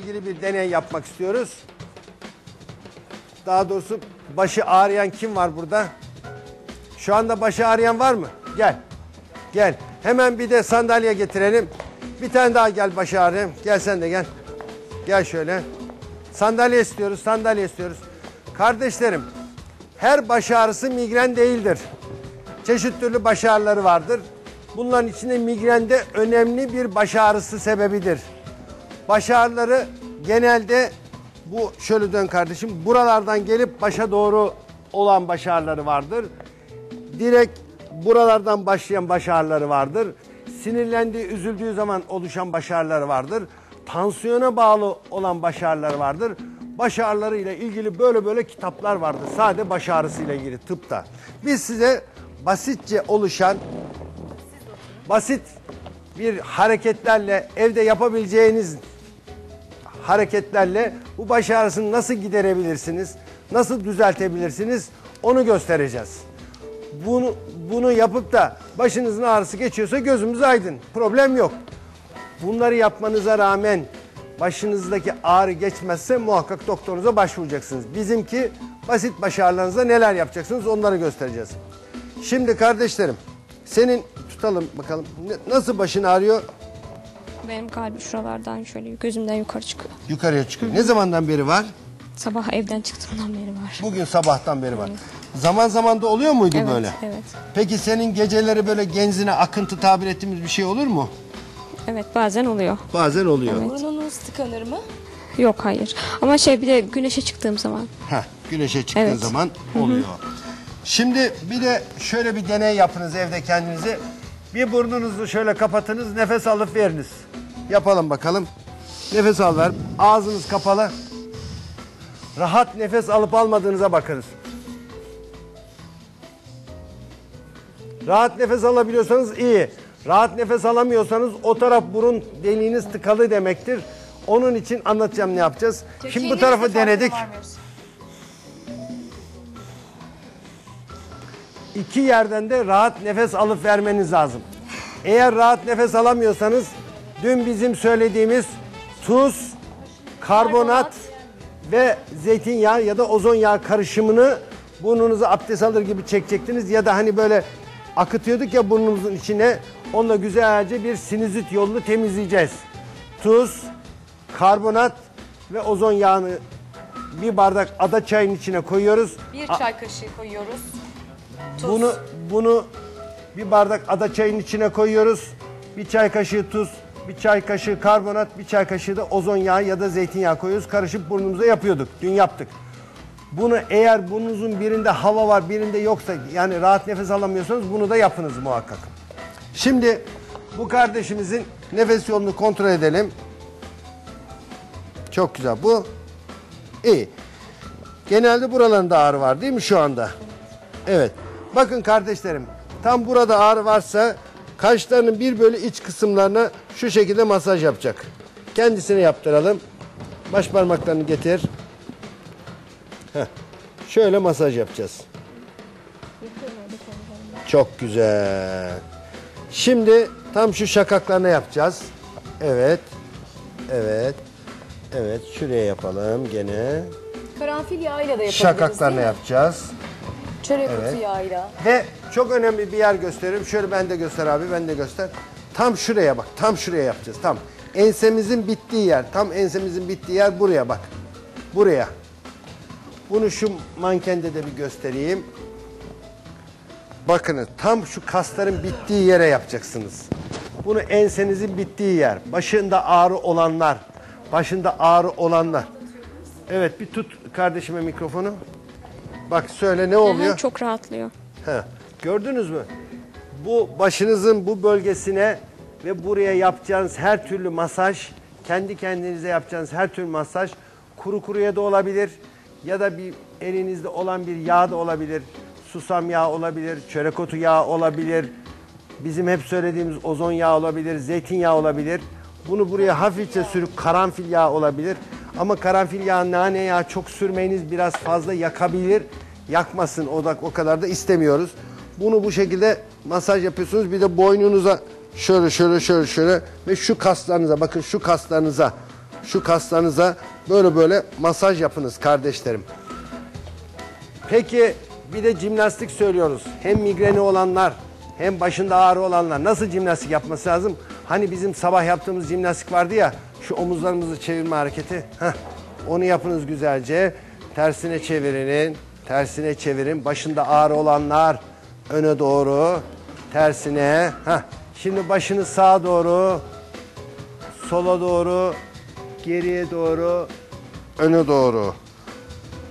ilgili bir deney yapmak istiyoruz. Daha doğrusu başı ağrıyan kim var burada? Şu anda başı ağrıyan var mı? Gel. Gel. Hemen bir de sandalye getirelim. Bir tane daha gel başı ağrıyan. Gel sen de gel. Gel şöyle. Sandalye istiyoruz, sandalye istiyoruz. Kardeşlerim, her baş ağrısı migren değildir. Çeşit türlü baş ağrıları vardır. Bunların içinde migren de önemli bir baş ağrısı sebebidir. Baş ağrıları genelde bu şöyle dön kardeşim buralardan gelip başa doğru olan baş ağrıları vardır. Direkt buralardan başlayan baş ağrıları vardır. Sinirlendiği, üzüldüğü zaman oluşan baş ağrıları vardır. Tansiyona bağlı olan baş ağrıları vardır. Baş ile ilgili böyle böyle kitaplar vardır. Sade baş ile ilgili tıpta. Biz size basitçe oluşan basit bir hareketlerle evde yapabileceğiniz hareketlerle bu baş ağrısını nasıl giderebilirsiniz? Nasıl düzeltebilirsiniz? Onu göstereceğiz. Bunu bunu yapıp da başınızın ağrısı geçiyorsa gözümüz aydın. Problem yok. Bunları yapmanıza rağmen başınızdaki ağrı geçmezse muhakkak doktorunuza başvuracaksınız. Bizimki basit baş ağrılarınızda neler yapacaksınız onları göstereceğiz. Şimdi kardeşlerim senin tutalım bakalım nasıl başın ağrıyor? Benim kalbim şuralardan şöyle gözümden yukarı çıkıyor. Yukarıya çıkıyor. Ne zamandan beri var? Sabah evden çıktığımdan beri var. Bugün sabahtan beri var. Zaman zaman da oluyor muydu Evet, böyle? evet. Peki senin geceleri böyle genzine akıntı tabir ettiğimiz bir şey olur mu? Evet bazen oluyor. Bazen oluyor. Evet. Burnunuz tıkanır mı? Yok hayır. Ama şey bir de güneşe çıktığım zaman. Heh, güneşe çıktığın Evet. zaman oluyor. Şimdi bir de şöyle bir deney yapınız evde kendinize. Bir burnunuzu şöyle kapatınız, nefes alıp veriniz. Yapalım bakalım. Nefes al ver. Ağzınız kapalı. Rahat nefes alıp almadığınıza bakınız. Rahat nefes alabiliyorsanız iyi. Rahat nefes alamıyorsanız o taraf burun deliğiniz tıkalı demektir. Onun için anlatacağım ne yapacağız. Şimdi bu tarafı denedik. İki yerden de rahat nefes alıp vermeniz lazım. Eğer rahat nefes alamıyorsanız dün bizim söylediğimiz tuz, karbonat ve zeytinyağı ya da ozon yağı karışımını burnunuza abdest alır gibi çekecektiniz ya da hani böyle akıtıyorduk ya burnumuzun içine onunla güzelce bir sinüzit yolunu temizleyeceğiz. Tuz, karbonat ve ozon yağını bir bardak ada çayın içine koyuyoruz. Bir çay kaşığı koyuyoruz. Tuz. Bunu bunu bir bardak ada çayın içine koyuyoruz. Bir çay kaşığı tuz, bir çay kaşığı karbonat, bir çay kaşığı da ozon yağı ya da zeytinyağı koyuyoruz. Karışıp burnumuza yapıyorduk. Dün yaptık. Bunu eğer burnunuzun birinde hava var, birinde yoksa yani rahat nefes alamıyorsanız bunu da yapınız muhakkak. Şimdi bu kardeşimizin nefes yolunu kontrol edelim. Çok güzel. Bu iyi. Genelde buralarında ağrı var değil mi şu anda? Evet. Bakın kardeşlerim tam burada ağrı varsa kaşlarının bir bölü iç kısımlarına şu şekilde masaj yapacak. Kendisine yaptıralım. Baş parmaklarını getir. Heh. Şöyle masaj yapacağız. Çok güzel. Şimdi tam şu şakaklarına yapacağız. Evet. Evet. Evet. Şuraya yapalım gene. Karanfil yağıyla da yapabiliriz Şakaklarına yapacağız. Çörek Evet. otu yağıyla. Ve çok önemli bir yer gösteririm. Şöyle ben de göster abi, ben de göster. Tam şuraya bak, tam şuraya yapacağız. Tam ensemizin bittiği yer, tam ensemizin bittiği yer buraya bak. Buraya. Bunu şu mankende de bir göstereyim. Bakın tam şu kasların bittiği yere yapacaksınız. Bunu ensenizin bittiği yer. Başında ağrı olanlar, başında ağrı olanlar. Evet bir tut kardeşime mikrofonu. Bak söyle ne oluyor? Aha, çok rahatlıyor. He, gördünüz mü? Bu başınızın bu bölgesine ve buraya yapacağınız her türlü masaj, kendi kendinize yapacağınız her türlü masaj kuru kuruya da olabilir ya da bir elinizde olan bir yağ da olabilir. Susam yağı olabilir, çörek otu yağı olabilir. Bizim hep söylediğimiz ozon yağı olabilir, zeytinyağı olabilir. Bunu buraya hafifçe sürüp karanfil yağı olabilir. Ama karanfil yağı, nane yağı çok sürmeyiniz biraz fazla yakabilir. Yakmasın o o kadar da istemiyoruz. Bunu bu şekilde masaj yapıyorsunuz. Bir de boynunuza şöyle şöyle şöyle şöyle ve şu kaslarınıza bakın şu kaslarınıza Şu kaslarınıza böyle böyle masaj yapınız kardeşlerim. Peki bir de jimnastik söylüyoruz. Hem migreni olanlar hem başında ağrı olanlar nasıl jimnastik yapması lazım? Hani bizim sabah yaptığımız jimnastik vardı ya şu omuzlarımızı çevirme hareketi. Heh, onu yapınız güzelce. Tersine çevirin. Tersine çevirin. Başında ağrı olanlar öne doğru. Tersine. Heh. Şimdi başını sağa doğru. Sola doğru. Geriye doğru. Öne doğru.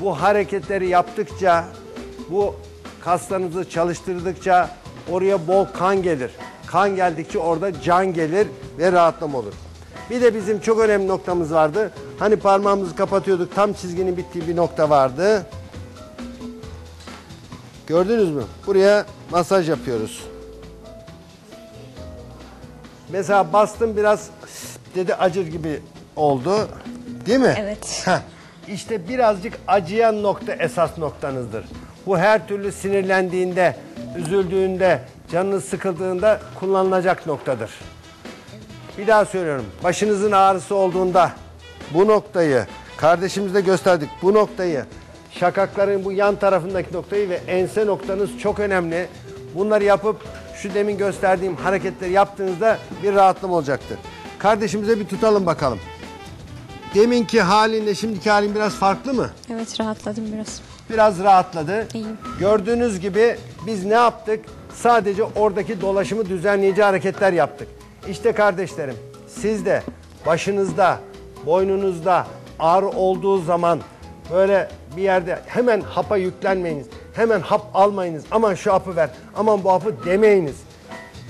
Bu hareketleri yaptıkça, bu kaslarınızı çalıştırdıkça oraya bol kan gelir. Kan geldikçe orada can gelir ve rahatlama olur. Bir de bizim çok önemli noktamız vardı. Hani parmağımızı kapatıyorduk, tam çizginin bittiği bir nokta vardı. Gördünüz mü? Buraya masaj yapıyoruz. Mesela bastım biraz dedi acır gibi oldu. Değil mi? Evet. Heh, İşte birazcık acıyan nokta esas noktanızdır. Bu her türlü sinirlendiğinde, üzüldüğünde, canınız sıkıldığında kullanılacak noktadır. Bir daha söylüyorum. Başınızın ağrısı olduğunda bu noktayı, kardeşimizde gösterdik bu noktayı, şakakların bu yan tarafındaki noktayı ve ense noktanız çok önemli. Bunları yapıp şu demin gösterdiğim hareketleri yaptığınızda bir rahatlama olacaktır. Kardeşimize bir tutalım bakalım. Deminki halinle şimdiki halin biraz farklı mı? Evet rahatladım biraz. Biraz rahatladı. İyiyim. Gördüğünüz gibi biz ne yaptık? Sadece oradaki dolaşımı düzenleyici hareketler yaptık. İşte kardeşlerim siz de başınızda, boynunuzda ağrı olduğu zaman böyle bir yerde hemen hapa yüklenmeyiniz. Hemen hap almayınız. Aman şu hapı ver, aman bu hapı demeyiniz.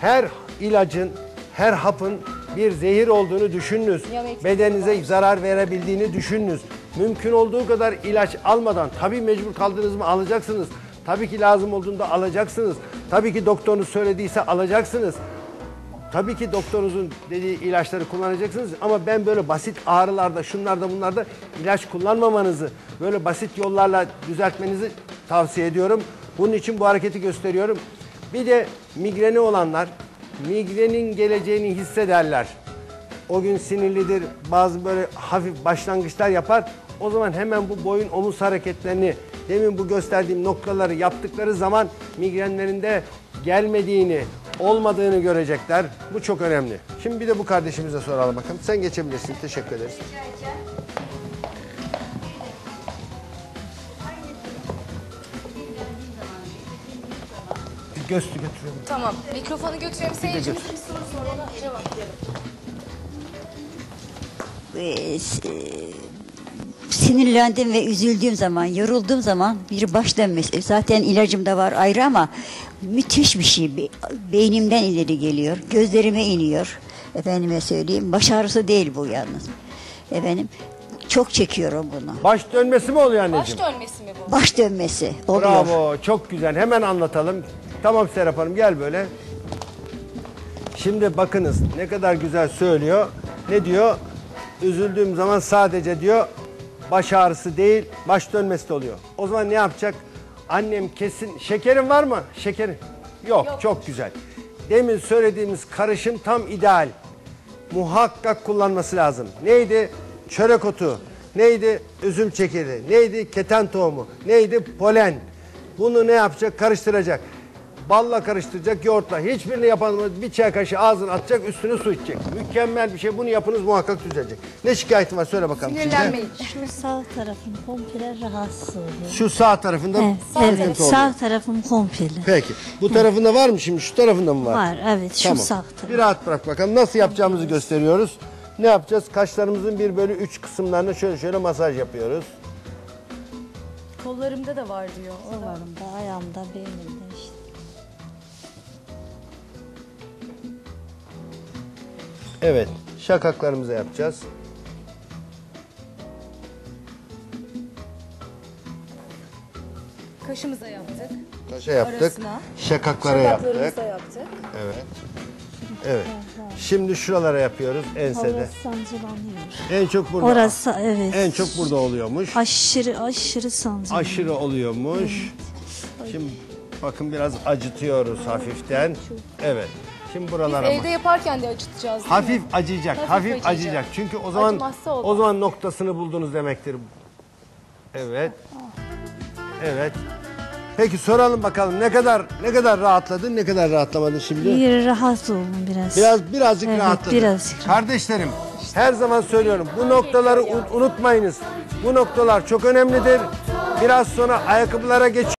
Her ilacın, her hapın bir zehir olduğunu düşününüz. Bedeninize zarar verebildiğini düşününüz. Mümkün olduğu kadar ilaç almadan tabii mecbur kaldınız mı alacaksınız. Tabii ki lazım olduğunda alacaksınız. Tabii ki doktorunuz söylediyse alacaksınız. Tabii ki doktorunuzun dediği ilaçları kullanacaksınız ama ben böyle basit ağrılarda, şunlarda, bunlarda ilaç kullanmamanızı, böyle basit yollarla düzeltmenizi tavsiye ediyorum. Bunun için bu hareketi gösteriyorum. Bir de migreni olanlar, migrenin geleceğini hissederler. O gün sinirlidir, bazı böyle hafif başlangıçlar yapar. O zaman hemen bu boyun omuz hareketlerini, demin bu gösterdiğim noktaları yaptıkları zaman migrenlerinde gelmediğini, olmadığını görecekler. Bu çok önemli. Şimdi bir de bu kardeşimize soralım bakalım. Sen geçebilirsin. Teşekkür ederiz. Bir göz götürüyorum. Tamam. Mikrofonu götürelim. Seyircimiz bir soru sor. Ona cevaplayalım. S- sinirlendim ve üzüldüğüm zaman, yorulduğum zaman bir baş dönmesi. Zaten ilacım da var ayrı ama müthiş bir şey. Be- Beynimden ileri geliyor, gözlerime iniyor. Efendime söyleyeyim, baş ağrısı değil bu yalnız. Efendim, çok çekiyorum bunu. Baş dönmesi mi oluyor Baş anneciğim? dönmesi mi bu? Baş dönmesi oluyor. Bravo, çok güzel. Hemen anlatalım. Tamam Serap Hanım, gel böyle. Şimdi bakınız ne kadar güzel söylüyor. Ne diyor? Üzüldüğüm zaman sadece diyor baş ağrısı değil, baş dönmesi de oluyor. O zaman ne yapacak? Annem kesin, şekerin var mı? Şekerin. Yok, çok güzel. Demin söylediğimiz karışım tam ideal. Muhakkak kullanması lazım. Neydi? Çörek otu. Neydi? Üzüm çekirdeği. Neydi? Keten tohumu. Neydi? Polen. Bunu ne yapacak? Karıştıracak. Balla karıştıracak, yoğurtla. Hiçbirini yapamaz. Bir çay kaşığı ağzına atacak, üstüne su içecek. Mükemmel bir şey. Bunu yapınız muhakkak düzelecek. Ne şikayetin var? Söyle bakalım. Sinirlenmeyin. Şu sağ tarafım komple rahatsız oluyor. Şu sağ tarafında Evet, sıkıntı evet oluyor. sağ tarafım komple. Peki. Bu tarafında var mı şimdi? Şu tarafında mı var? Var evet şu Tamam. sağ taraf. Bir rahat bırak bakalım. Nasıl yapacağımızı gösteriyoruz. Ne yapacağız? Kaşlarımızın 1 bölü 3 kısımlarına şöyle şöyle masaj yapıyoruz. Kollarımda da var diyor. Kollarımda, ayağımda, beynimde Evet. Şakaklarımıza yapacağız. Kaşımıza yaptık. Kaşa yaptık. Arasına. Şakaklara yaptık. Şakaklarımıza yaptık. Evet. Evet. Şimdi şuralara yapıyoruz ensede. Orası sancılanıyor. En çok burada. Orası evet. En çok burada oluyormuş. Aşırı aşırı sancılanıyor. Aşırı oluyormuş. Şimdi bakın biraz acıtıyoruz hafiften. Evet. Şimdi Biz buralara evde yaparken de acıtacağız değil Hafif mi? acıyacak, hafif, Hafif acıyacak. acıyacak. Çünkü o zaman Acımazsa olmaz. o zaman noktasını buldunuz demektir. Evet. Evet. Peki soralım bakalım ne kadar ne kadar rahatladın, ne kadar rahatlamadın şimdi? Bir rahat oldum biraz. Biraz birazcık Evet, rahatladın. birazcık. Kardeşlerim, her zaman söylüyorum. Bu noktaları un- unutmayınız. Bu noktalar çok önemlidir. Biraz sonra ayakkabılara geç